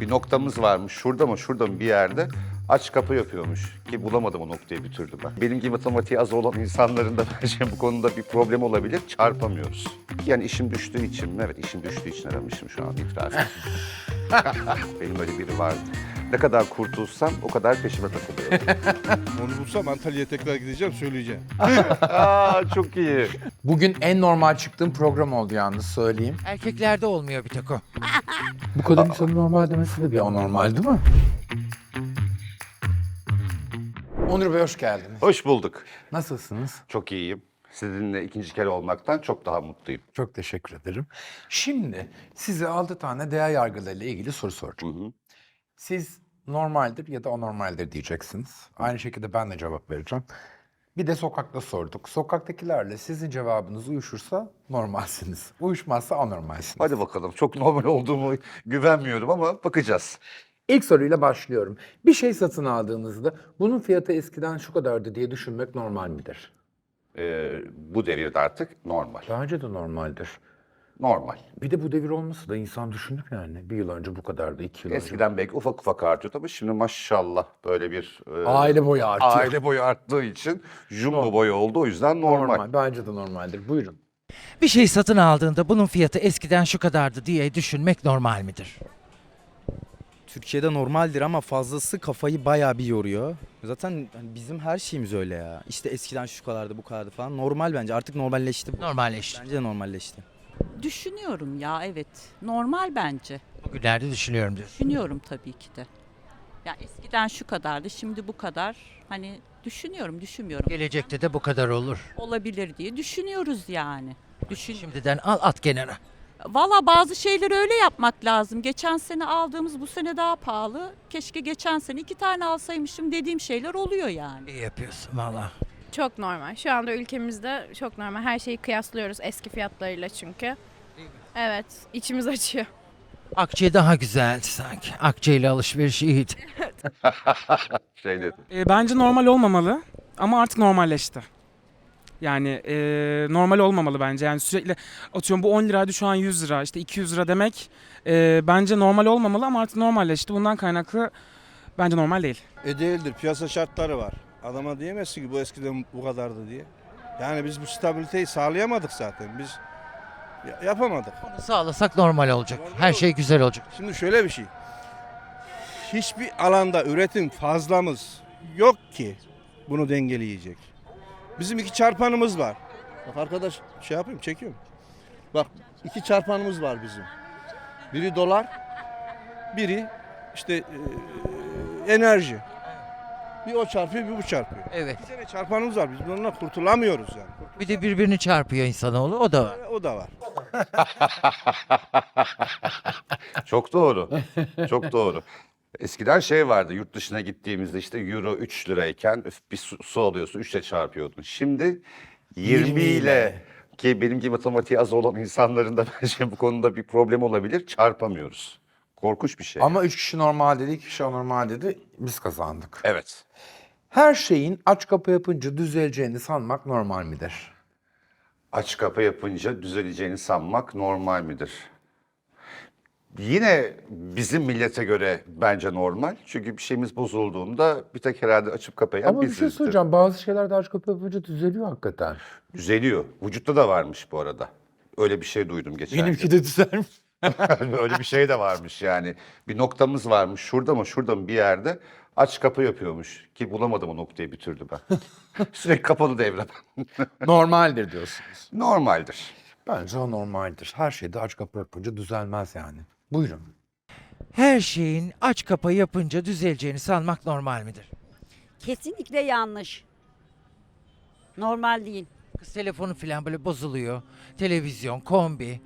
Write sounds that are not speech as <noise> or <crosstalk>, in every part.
Bir noktamız varmış şurada mı şurada mı bir yerde aç kapı yapıyormuş. Ki bulamadım o noktayı bir türlü ben. Benim gibi matematiği az olan insanların da <laughs> bence bu konuda bir problem olabilir. Çarpamıyoruz. Yani işim düştüğü için mi? Evet işim düştüğü için aramışım şu an itiraf. <laughs> Benim öyle biri vardı. Ne kadar kurtulsam o kadar peşime takılıyor. Onu <laughs> bulsam Antalya'ya tekrar gideceğim söyleyeceğim. <laughs> Aa çok iyi. Bugün en normal çıktığım program oldu yalnız söyleyeyim. Erkeklerde olmuyor bir tek o. <laughs> Bu kadar insanın normal demesi de bir anormal değil mi? Onur Bey hoş geldiniz. Hoş bulduk. Nasılsınız? Çok iyiyim. Sizinle ikinci kere olmaktan çok daha mutluyum. Çok teşekkür ederim. Şimdi size 6 tane değer yargılarıyla ilgili soru soracağım. Siz normaldir ya da anormaldir diyeceksiniz. Aynı şekilde ben de cevap vereceğim. Bir de sokakta sorduk. Sokaktakilerle sizin cevabınız uyuşursa normalsiniz. Uyuşmazsa anormalsiniz. Hadi bakalım. Çok normal olduğumu güvenmiyorum ama bakacağız. İlk soruyla başlıyorum. Bir şey satın aldığınızda bunun fiyatı eskiden şu kadardı diye düşünmek normal midir? Ee, bu devirde artık normal. Bence de normaldir. Normal. Bir de bu devir olması da insan düşünür yani. Bir yıl önce bu kadardı, iki yıl önce. Eskiden belki ufak ufak artıyordu ama şimdi maşallah böyle bir... e, Aile boyu artıyor. Aile boyu arttığı için jumbo boyu oldu o yüzden normal. Normal. Bence de normaldir. Buyurun. Bir şey satın aldığında bunun fiyatı eskiden şu kadardı diye düşünmek normal midir? Türkiye'de normaldir ama fazlası kafayı bayağı bir yoruyor. Zaten hani bizim her şeyimiz öyle ya. İşte eskiden şu kadardı bu kadardı falan. Normal bence artık normalleşti. bu. Normalleşti. Bence de normalleşti. Düşünüyorum ya evet. Normal bence. Bugünlerde düşünüyorum diyorsun. Düşünüyorum tabii ki de. Ya eskiden şu kadardı, şimdi bu kadar. Hani düşünüyorum, düşünmüyorum. Gelecekte de bu kadar olur. Olabilir diye düşünüyoruz yani. Düşün. Şimdiden al at kenara. Valla bazı şeyleri öyle yapmak lazım. Geçen sene aldığımız bu sene daha pahalı. Keşke geçen sene iki tane alsaymışım dediğim şeyler oluyor yani. İyi yapıyorsun valla. Çok normal. Şu anda ülkemizde çok normal. Her şeyi kıyaslıyoruz eski fiyatlarıyla çünkü. Evet, içimiz açıyor. Akçe daha güzeldi sanki. Akçe ile alışveriş iyiydi. <laughs> Şey dedi. E, bence normal olmamalı ama artık normalleşti. Yani e, normal olmamalı bence. Yani sürekli atıyorum bu 10 liraydı şu an 100 lira, işte 200 lira demek e, bence normal olmamalı ama artık normalleşti. Bundan kaynaklı bence normal değil. E değildir piyasa şartları var. Adama diyemezsin ki bu eskiden bu kadardı diye. Yani biz bu stabiliteyi sağlayamadık zaten. Biz ya- yapamadık. Bunu sağlasak normal olacak. Her şey güzel olacak. Şimdi şöyle bir şey. Hiçbir alanda üretim fazlamız yok ki bunu dengeleyecek. Bizim iki çarpanımız var. Bak arkadaş şey yapayım çekiyorum. Bak iki çarpanımız var bizim. Biri dolar, biri işte e, enerji. Bir o çarpıyor, bir bu çarpıyor. Evet. Bir tane çarpanımız var. Biz bununla kurtulamıyoruz yani. Bir de birbirini çarpıyor insanoğlu. O da var. O da var. <laughs> Çok doğru. Çok doğru. Eskiden şey vardı yurt dışına gittiğimizde işte euro 3 lirayken öf, bir su, su alıyorsun 3 ile çarpıyordun. Şimdi 20 ile ki benim gibi matematiği az olan insanların da bence bu konuda bir problem olabilir çarpamıyoruz. Korkunç bir şey. Ama üç kişi normal dedi, iki kişi anormal dedi. Biz kazandık. Evet. Her şeyin aç kapı yapınca düzeleceğini sanmak normal midir? Aç kapı yapınca düzeleceğini sanmak normal midir? Yine bizim millete göre bence normal. Çünkü bir şeyimiz bozulduğunda bir tek herhalde açıp kapayan Ama bir şey bizizdir. söyleyeceğim. Bazı şeyler de aç kapı yapınca düzeliyor hakikaten. Düzeliyor. Vücutta da varmış bu arada. Öyle bir şey duydum geçen Benimki gün. de düzelmiş. <laughs> Öyle bir şey de varmış yani. Bir noktamız varmış şurada mı şurada mı bir yerde aç kapı yapıyormuş. Ki bulamadım o noktayı bir türlü ben. <laughs> Sürekli kapalı devre. <laughs> Normaldir diyorsunuz. Normaldir. Bence o normaldir. Her şeyde aç kapı yapınca düzelmez yani. Buyurun. Her şeyin aç kapa yapınca düzeleceğini sanmak normal midir? Kesinlikle yanlış. Normal değil. Kız telefonu falan böyle bozuluyor. Televizyon, kombi,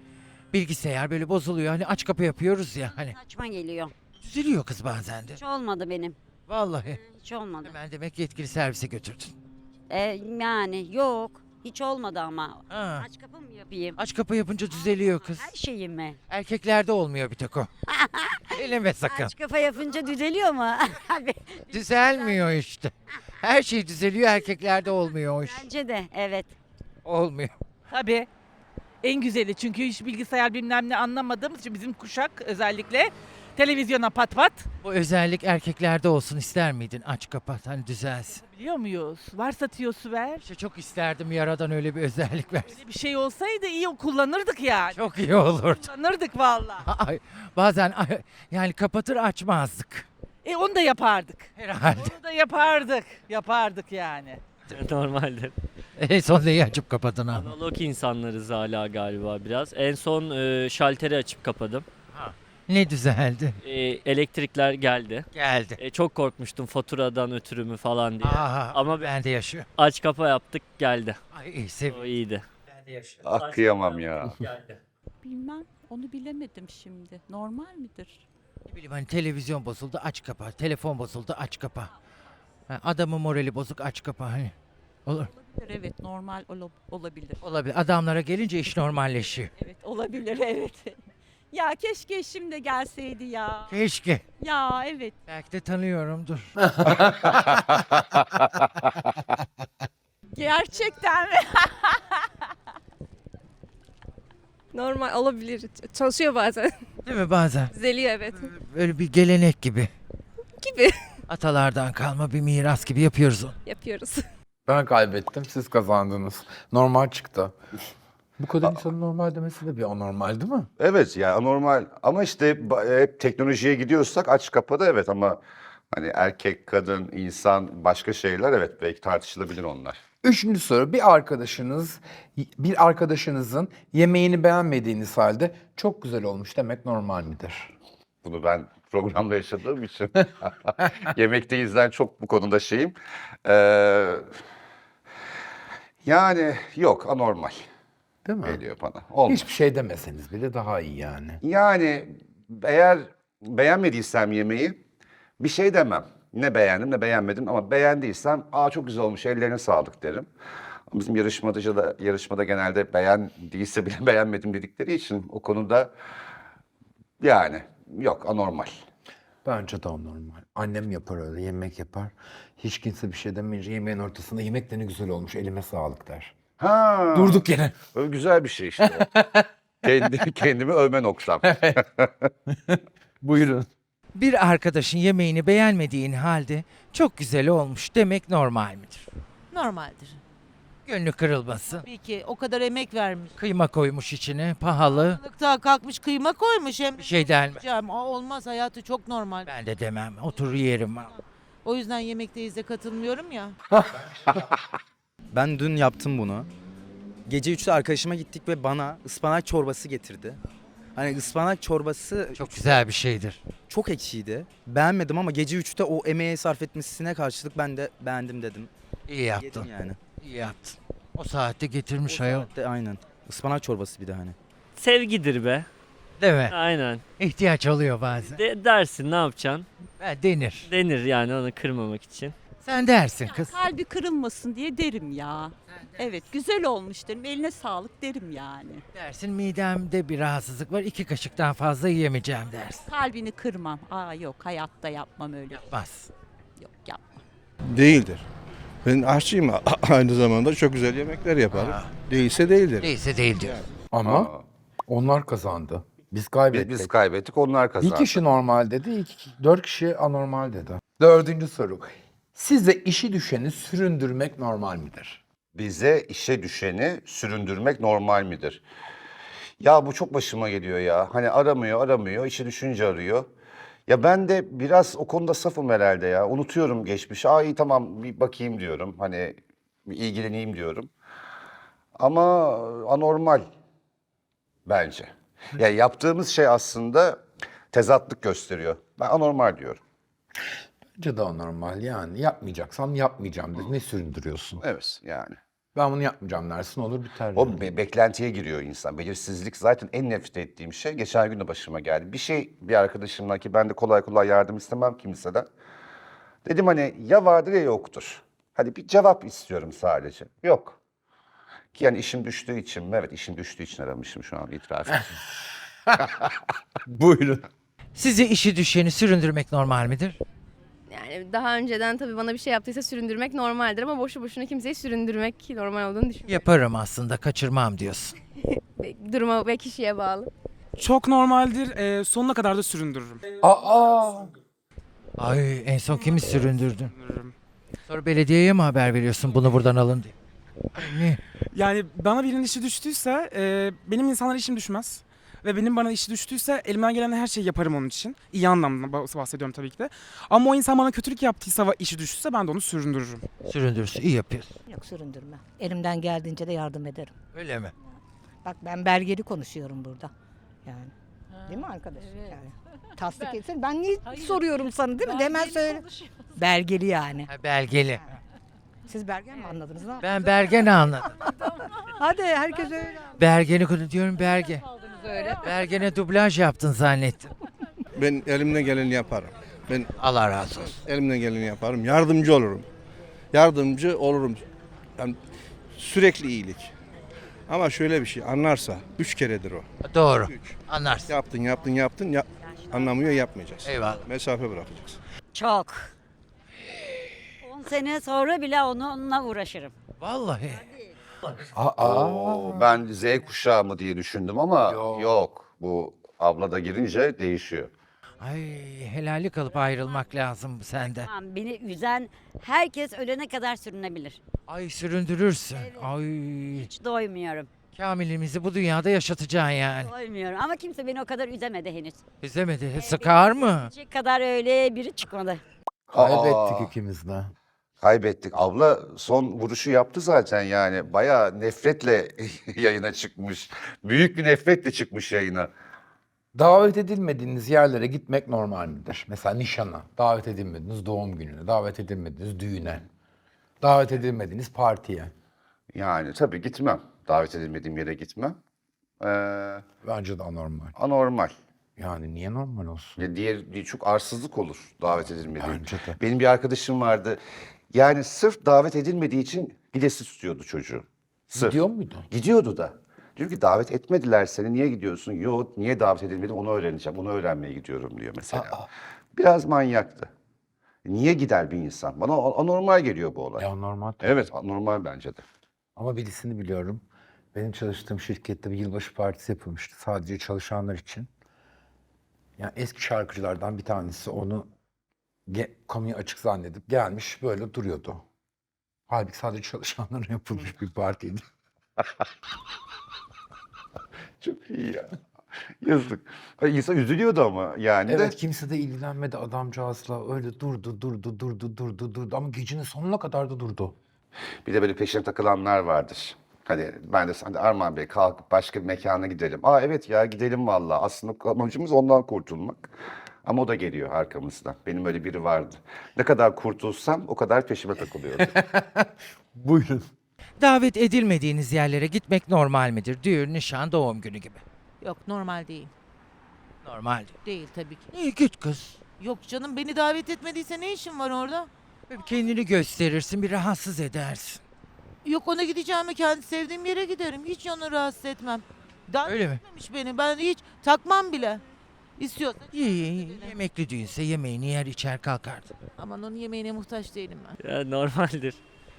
bilgisayar böyle bozuluyor. Hani aç kapı yapıyoruz ya hani. Saçma geliyor. Düzeliyor kız bazen de. Hiç olmadı benim. Vallahi. Hiç olmadı. Hemen demek yetkili servise götürdün. Ee, yani yok. Hiç olmadı ama. Ha. Aç kapı mı yapayım? Aç kapı yapınca düzeliyor kız. Her şeyi mi? Erkeklerde olmuyor bir tek o. <laughs> Eleme sakın. Aç kafa yapınca düzeliyor mu? <laughs> Abi, Düzelmiyor işte. Her şey düzeliyor erkeklerde olmuyor o iş. Bence de evet. Olmuyor. Tabii. En güzeli çünkü hiç bilgisayar bilmem ne anlamadığımız için bizim kuşak özellikle televizyona pat pat. Bu özellik erkeklerde olsun ister miydin? Aç kapat hani düzelsin. Biliyor muyuz? Varsa tiyosu ver. İşte çok isterdim yaradan öyle bir özellik <laughs> versin. Öyle bir şey olsaydı iyi kullanırdık yani. Çok iyi olurdu. Kullanırdık vallahi. <laughs> Ay, Bazen ay, yani kapatır açmazdık. E onu da yapardık. Herhalde. Onu da yapardık. Yapardık yani. <laughs> Normaldir. En son neyi açıp kapatın ama. Analog insanlarız hala galiba biraz. En son e, şalteri açıp kapadım. Ne düzeldi? E, elektrikler geldi. Geldi. E, çok korkmuştum faturadan ötürü mü falan diye. Aha, Ama ama ben de yaşıyor. aç kapa yaptık geldi. Ay iyi sev. O iyiydi. Ben de yaşıyor. Ah kıyamam ya. Geldi. Bilmem. Onu bilemedim şimdi. Normal midir? Ne bileyim hani televizyon bozuldu aç kapa. Telefon bozuldu aç kapa. Ha, adamın morali bozuk aç kapa hani. Olur. Olabilir, Evet normal ola- olabilir. Olabilir. Adamlara gelince iş normalleşiyor. Evet olabilir evet. <laughs> ya keşke eşim de gelseydi ya. Keşke. Ya evet. Belki de tanıyorumdur. <laughs> Gerçekten mi? <laughs> Normal olabilir. Çalışıyor bazen. Değil mi bazen? Düzeliyor evet. Böyle bir gelenek gibi. Gibi Atalardan kalma bir miras gibi yapıyoruz onu. yapıyoruz. <laughs> Ben kaybettim, siz kazandınız. Normal çıktı. Bu kadar insanın normal demesi de bir anormal değil mi? Evet ya anormal ama işte ba- hep teknolojiye gidiyorsak aç kapıda evet ama hani erkek, kadın, insan başka şeyler evet belki tartışılabilir onlar. Üçüncü soru. Bir arkadaşınız, bir arkadaşınızın yemeğini beğenmediğiniz halde çok güzel olmuş demek normal midir? Bunu ben programda yaşadığım için <laughs> yemekteyizden çok bu konuda şeyim. Ee, yani yok anormal Değil mi? geliyor bana. Olmaz. Hiçbir şey demeseniz bile daha iyi yani. Yani eğer beğenmediysem yemeği bir şey demem. Ne beğendim ne beğenmedim ama beğendiysem aa çok güzel olmuş ellerine sağlık derim. Bizim yarışmacı da yarışmada genelde beğendiyse bile <laughs> beğenmedim dedikleri için o konuda yani yok anormal. Bence daha normal. Annem yapar öyle, yemek yapar. Hiç kimse bir şey demeyince yemeğin ortasında yemek de ne güzel olmuş, elime sağlık der. Ha, Durduk yere. öyle güzel bir şey işte. o. <laughs> Kendi, kendimi övme noktam. <laughs> Buyurun. Bir arkadaşın yemeğini beğenmediğin halde çok güzel olmuş demek normal midir? Normaldir. Gönlü kırılmasın. Tabii ki o kadar emek vermiş. Kıyma koymuş içine pahalı. Balıkta kalkmış kıyma koymuş hem. Bir şey? Canım, o olmaz hayatı çok normal. Ben de demem. Oturur yerim. O yüzden yemekteyiz de katılmıyorum ya. <laughs> Ben dün yaptım bunu. Gece 3'te arkadaşıma gittik ve bana ıspanak çorbası getirdi. Hani ıspanak çorbası Çok güzel bir şeydir. çok ekşiydi. Beğenmedim ama gece 3'te o emeğe sarf etmesine karşılık ben de beğendim dedim. İyi yaptın. Yedim yani. İyi yaptın. O saatte getirmiş ayol. saatte aynen. Ispanak çorbası bir de hani. Sevgidir be. Değil mi? Aynen. İhtiyaç oluyor bazen. De, dersin ne yapacaksın? Ha, denir. Denir yani onu kırmamak için. Sen dersin kız. Kalbi kırılmasın diye derim ya. Evet güzel olmuş derim. Eline sağlık derim yani. Dersin midemde bir rahatsızlık var. iki kaşıktan fazla yiyemeyeceğim dersin. Kalbini kırmam. Aa yok hayatta yapmam öyle. Bas. Yok yapmam. Değildir. Ben aşçıyım aynı zamanda çok güzel yemekler yaparım. Değilse değildir. Değilse değil diyor. Ama Aa, onlar kazandı. Biz biz, kaybettik. biz kaybettik onlar Bir kazandı. kişi normal dedi, iki, dört kişi anormal dedi. Dördüncü soru. Size işi düşeni süründürmek normal midir? bize işe düşeni süründürmek normal midir? Ya bu çok başıma geliyor ya. Hani aramıyor, aramıyor, işe düşünce arıyor. Ya ben de biraz o konuda safım herhalde ya. Unutuyorum geçmişi. Aa iyi tamam bir bakayım diyorum. Hani bir ilgileneyim diyorum. Ama anormal bence. Ya yaptığımız şey aslında tezatlık gösteriyor. Ben anormal diyorum. Bence daha normal yani. Yapmayacaksan yapmayacağım. Ne süründürüyorsun? Evet yani. Ben bunu yapmayacağım dersin olur biter. O be- beklentiye giriyor insan. Belirsizlik zaten en nefret ettiğim şey. Geçen gün de başıma geldi. Bir şey bir arkadaşımla ki ben de kolay kolay yardım istemem kimseden. Dedim hani ya vardır ya yoktur. Hadi bir cevap istiyorum sadece. Yok. Ki yani işim düştüğü için mi? Evet işim düştüğü için aramışım şu an itiraf <laughs> ediyorum. Buyurun. Size işi düşeni süründürmek normal midir? Yani daha önceden tabii bana bir şey yaptıysa süründürmek normaldir ama boşu boşuna kimseyi süründürmek normal olduğunu düşünmüyorum. Yaparım aslında kaçırmam diyorsun. <laughs> Duruma ve kişiye bağlı. Çok normaldir. e, sonuna kadar da süründürürüm. Aa! Ay en son kimi süründürdün? Süründürürüm. Sonra belediyeye mi haber veriyorsun bunu buradan alın diye? Ay ne? Yani bana birinin işi düştüyse e, benim insanlara işim düşmez. Ve benim bana işi düştüyse elimden gelen her şeyi yaparım onun için. İyi anlamda bah- bahsediyorum tabii ki de. Ama o insan bana kötülük yaptıysa ve işi düştüyse ben de onu süründürürüm. Süründürsün iyi yapıyorsun. Yok süründürme. Elimden geldiğince de yardım ederim. Öyle mi? Bak ben belgeli konuşuyorum burada. Yani. Değil mi arkadaş? Yani. Tasdik etsin. Ben niye soruyorum sana değil mi? Hemen söyle. Belgeli yani. Ha, belgeli. Siz belge mi anladınız? Ne Ben Bergen'i anladım. <laughs> Hadi herkes öyle. Bergen'i konu diyorum Berge. Bergen'e <laughs> dublaj yaptın zannettim. Ben elimden geleni yaparım. Ben Allah razı olsun. elimden geleni yaparım. Yardımcı olurum. Yardımcı olurum. Yani sürekli iyilik. Ama şöyle bir şey anlarsa üç keredir o. Doğru. Üç. Anlarsın. Yaptın yaptın yaptın ya, anlamıyor yapmayacağız. Eyvallah. Mesafe bırakacağız. Çok. 10 sene sonra bile onu onunla uğraşırım. Vallahi. Aa! Oo, ben Z kuşağı mı diye düşündüm ama Yok. yok. Bu abla da girince değişiyor. Ay helali kalıp ayrılmak lazım senden. Tamam, beni üzen herkes ölene kadar sürünebilir. Ay süründürürsün. Ay Hiç doymuyorum. kamilimizi bu dünyada yaşatacaksın yani. Doymuyorum ama kimse beni o kadar üzemedi henüz. Üzemedi. Sıkar mı? Hiç kadar öyle biri çıkmadı. Kaybettik Aa. ikimiz de. Kaybettik. Abla son vuruşu yaptı zaten yani. Bayağı nefretle <laughs> yayına çıkmış. Büyük bir nefretle çıkmış yayına. Davet edilmediğiniz yerlere gitmek normal midir? Mesela nişana, davet edilmediniz doğum gününe, davet edilmediniz düğüne, davet edilmediğiniz partiye. Yani tabii gitmem. Davet edilmediğim yere gitmem. Ee, Bence de anormal. anormal. Yani niye normal olsun? Ya diğer çok arsızlık olur davet edilmediği. Bence de. Benim bir arkadaşım vardı. Yani sırf davet edilmediği için gidesi tutuyordu çocuğu. Sırf. Gidiyor muydu? Gidiyordu da. Diyor ki davet etmediler seni niye gidiyorsun? Yok niye davet edilmedi onu öğreneceğim. Onu öğrenmeye gidiyorum diyor mesela. Aa. Biraz manyaktı. Niye gider bir insan? Bana anormal geliyor bu olay. Ya normal. Evet anormal bence de. Ama birisini biliyorum. Benim çalıştığım şirkette bir yılbaşı partisi yapılmıştı sadece çalışanlar için. Yani eski şarkıcılardan bir tanesi onu konuyu açık zannedip gelmiş böyle duruyordu. Halbuki sadece çalışanlara yapılmış bir partiydi. <laughs> Çok iyi ya. Yazık. İnsan üzülüyordu ama yani de. Evet kimse de ilgilenmedi adamcağızla. Öyle durdu, durdu, durdu, durdu, durdu. Ama gecenin sonuna kadar da durdu. Bir de böyle peşine takılanlar vardır. Hadi ben de hadi Armağan Bey kalkıp başka bir mekana gidelim. Aa evet ya gidelim vallahi. Aslında amacımız ondan kurtulmak. Ama o da geliyor arkamızdan. Benim öyle biri vardı. Ne kadar kurtulsam o kadar peşime takılıyordu. <laughs> Buyurun. Davet edilmediğiniz yerlere gitmek normal midir? Düğün, nişan, doğum günü gibi. Yok normal değil. Normal. Değil tabii ki. İyi git kız. Yok canım beni davet etmediyse ne işin var orada? Kendini gösterirsin, bir rahatsız edersin. Yok ona gideceğime kendi sevdiğim yere giderim. Hiç onu rahatsız etmem. Davet Öyle mi? etmemiş beni. Ben hiç takmam bile. İstiyorsa. İyi, iyi. Yemekli düğünse yemeğini yer içer kalkardı. Aman onun yemeğine muhtaç değilim ben. Ya normaldir.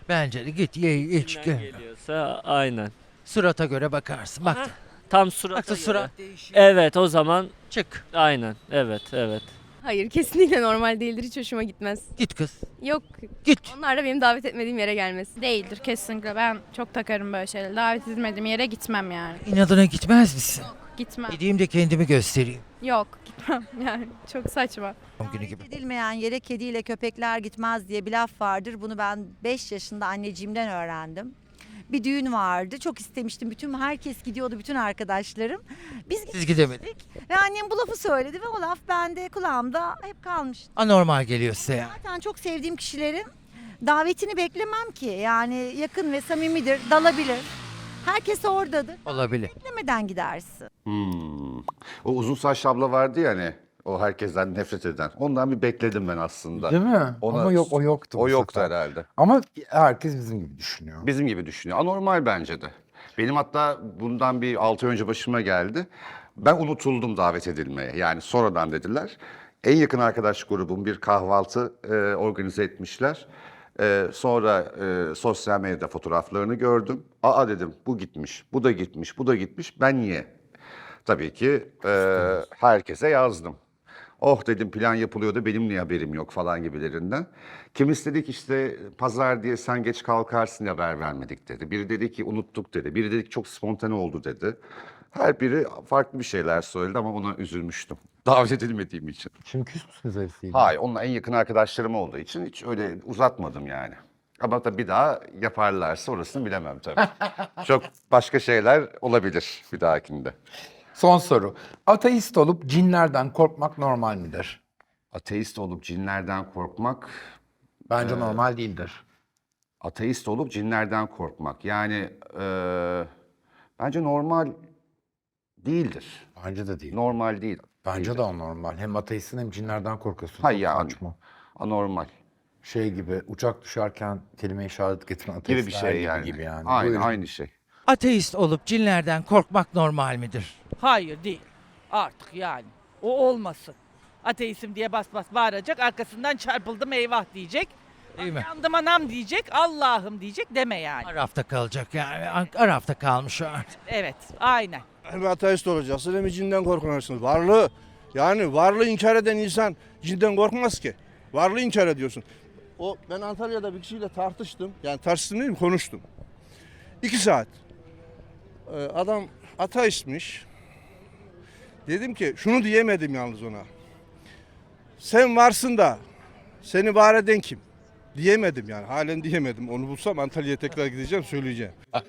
Bence de git ye iç Kimden gel. geliyorsa aynen. Surata göre bakarsın. Bak. Tam surata Baktın göre. surat değişiyor. Evet o zaman Çık. aynen. Evet evet. Hayır kesinlikle normal değildir. Hiç hoşuma gitmez. Git kız. Yok Git. onlar da benim davet etmediğim yere gelmesi. Değildir kesinlikle. Ben çok takarım böyle şeyleri. Davet edilmediğim yere gitmem yani. İnadına gitmez misin? Gitmem. Gideyim de kendimi göstereyim. Yok gitmem <laughs> yani. Çok saçma. Doğum günü gibi. Edilmeyen yere kediyle köpekler gitmez diye bir laf vardır. Bunu ben 5 yaşında anneciğimden öğrendim. Bir düğün vardı. Çok istemiştim. Bütün herkes gidiyordu, bütün arkadaşlarım. Biz Siz gidemedin. ve annem bu lafı söyledi ve o laf bende kulağımda hep kalmıştı. Anormal geliyor size yani. Zaten çok sevdiğim kişilerin davetini beklemem ki. Yani yakın ve samimidir, dalabilir. Herkes oradadır. Olabilir. Beklemeden gidersin. Hmm. O uzun saçlı abla vardı ya hani. O herkesten nefret eden. Ondan bir bekledim ben aslında. Değil mi? Ona- Ama yok o yoktu. O yoktu sefer. herhalde. Ama herkes bizim gibi düşünüyor. Bizim gibi düşünüyor. Anormal bence de. Benim hatta bundan bir 6 önce başıma geldi. Ben unutuldum davet edilmeye. Yani sonradan dediler. En yakın arkadaş grubum bir kahvaltı e, organize etmişler. E, sonra e, sosyal medyada fotoğraflarını gördüm. Aa dedim bu gitmiş, bu da gitmiş, bu da gitmiş. Ben niye? Tabii ki e, herkese yazdım. Oh dedim plan yapılıyordu benim niye haberim yok falan gibilerinden. Kimisi dedi ki işte pazar diye sen geç kalkarsın haber vermedik dedi. Biri dedi ki unuttuk dedi. Biri dedi ki çok spontane oldu dedi. Her biri farklı bir şeyler söyledi ama ona üzülmüştüm. Davet edilmediğim için. Şimdi küs müsünüz hepsiyle? Hayır, onunla en yakın arkadaşlarım olduğu için hiç öyle uzatmadım yani. Ama tabii bir daha yaparlarsa orasını bilemem tabii. <laughs> Çok başka şeyler olabilir bir dahakinde. Son soru. Ateist olup cinlerden korkmak normal midir? Ateist olup cinlerden korkmak, Bence normal değildir. ateist olup cinlerden korkmak. Yani eee, bence normal değildir. Bence de değil. Normal değil. Bence de o normal. Hem ateistsin hem cinlerden korkuyorsun. Hayır Çok yani saçma. anormal Şey gibi uçak düşerken kelime işaret getiren ateistler gibi bir şey yani. Gibi yani. Aynı, Buyurun. aynı şey. Ateist olup cinlerden korkmak normal midir? Hayır değil. Artık yani. O olmasın. Ateistim diye bas bas bağıracak. Arkasından çarpıldım eyvah diyecek. Değil mi? Yandım anam diyecek. Allah'ım diyecek deme yani. Arafta kalacak yani. Arafta kalmış o artık. Evet aynen. Hem ateist olacaksın hem cinden korkarsın. Varlığı yani varlığı inkar eden insan cinden korkmaz ki. Varlığı inkar ediyorsun. O ben Antalya'da bir kişiyle tartıştım. Yani tartıştım değil mi? Konuştum. İki saat. Ee, adam ateistmiş. Dedim ki şunu diyemedim yalnız ona. Sen varsın da seni var eden kim? Diyemedim yani. Halen diyemedim. Onu bulsam Antalya'ya tekrar gideceğim söyleyeceğim. <laughs>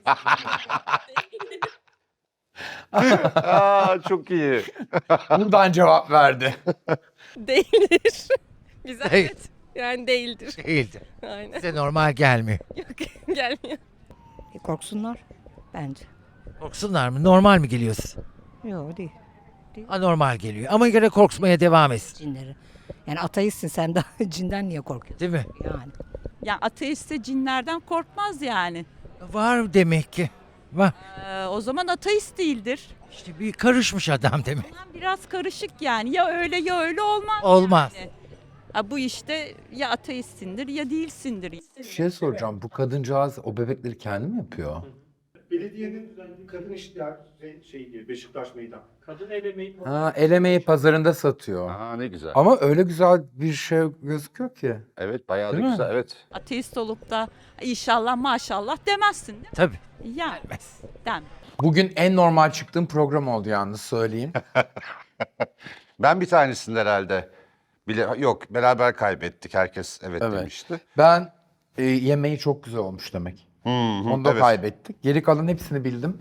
Aa, çok iyi. Buradan cevap verdi. Değildir. Bize Değil. yani değildir. Değildir. Aynen. Size normal gelmiyor. Yok <laughs> gelmiyor. Korksunlar bence. Korksunlar mı? Normal mi geliyor size? Yok değil. Anormal geliyor. Ama göre korkmaya devam etsin. Cinleri. Yani ateistsin sen daha <laughs> cinden niye korkuyorsun? Değil mi? Yani. Ya ateist de cinlerden korkmaz yani. Var demek ki. Var. Ee, o zaman ateist değildir. İşte bir karışmış adam demek. Biraz karışık yani. Ya öyle ya öyle olmaz. Olmaz. yani. Ha, bu işte ya ateistsindir ya değilsindir. Bir şey soracağım. Bu kadıncağız o bebekleri kendi mi yapıyor? Belediyenin kadın işler şey diye Beşiktaş Meydan. Kadın el emeği Ha, el emeği pazarında satıyor. Aa, ne güzel. Ama öyle güzel bir şey gözüküyor ki. Evet bayağı da Değil mi? güzel. Evet. Ateist olup da inşallah maşallah demezsin değil mi? Tabii. Yani dem. Bugün en normal çıktığım program oldu yalnız söyleyeyim. <laughs> Ben bir tanesinde herhalde. Bile, yok beraber kaybettik. Herkes evet, Evet. demişti. Ben e, yemeği çok güzel olmuş demek. Hı hı, Onu da evet. kaybettik. Geri kalan hepsini bildim.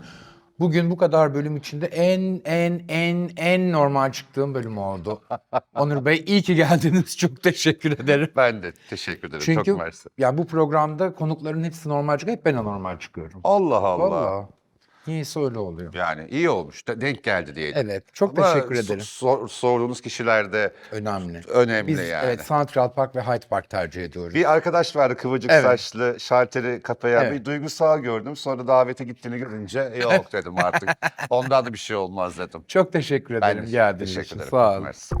Bugün bu kadar bölüm içinde en en en en normal çıktığım bölüm oldu. <laughs> Onur Bey iyi ki geldiniz. <laughs> Çok teşekkür ederim. Ben de teşekkür ederim. Çünkü Çok mersi. ya bu programda konukların hepsi normal çıkıyor. Hep ben anormal çıkıyorum. Allah Allah. Vallahi. Niyeyse öyle oluyor. Yani iyi olmuş. De- Denk geldi diyelim. Evet. Çok Ama teşekkür so- ederim. sor- sorduğunuz kişiler de Önemli. önemli Biz yani. evet Central Park ve Hyde Park tercih ediyoruz. Bir arkadaş vardı kıvırcık Evet. saçlı, şalteri kapayan. Evet. Bir duygusal gördüm. Sonra davete gittiğini görünce yok dedim artık. <laughs> Ondan da bir şey olmaz dedim. Çok teşekkür ederim de geldiğiniz için. Sağ olun. Mersi.